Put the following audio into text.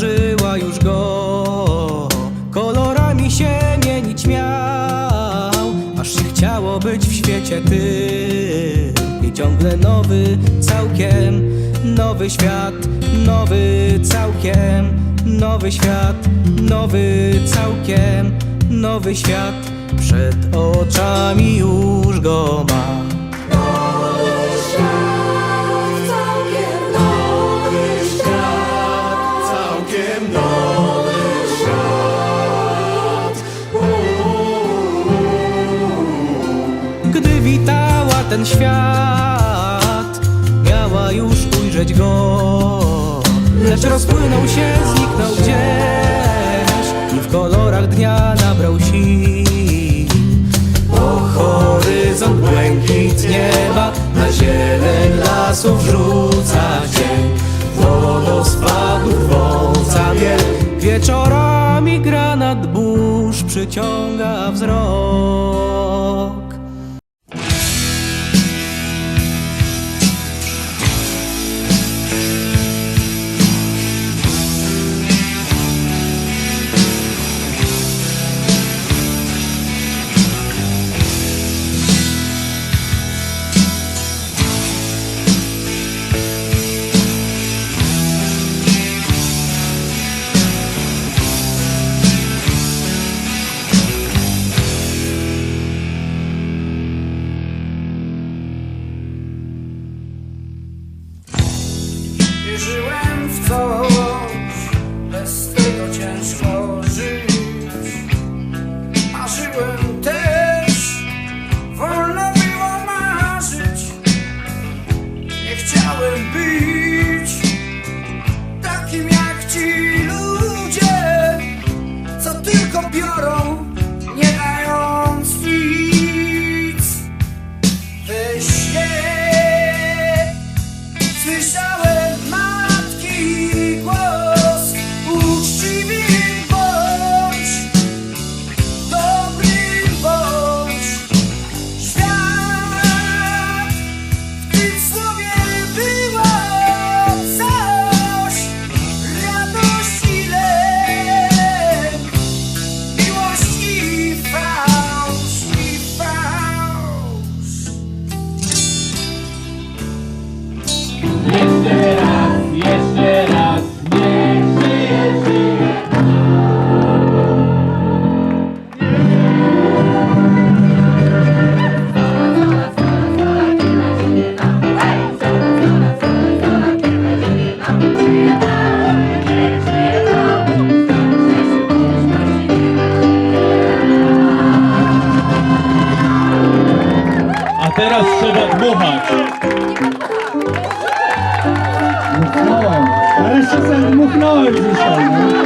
zdążyła już go. Kolorami się mienić miał Aż się chciało być w świecie tym. I ciągle nowy, całkiem nowy świat Nowy, całkiem nowy świat Nowy, całkiem nowy świat Przed oczami już go ma. Świat. Miała już ujrzeć go Lecz rozpłynął się, zniknął gdzieś I w kolorach dnia nabrał sił. O horyzont błękit nieba Na zieleń lasów rzuca cień Wodospadów wąca biel Wieczorami granat burz przyciąga wzrok Wierzyłem w coś, bez tego ciężko żyć. Marzyłem teraz trzeba dmuchać. Dmuchnąłem. Nareszcie dmuchnąłem dzisiaj. No.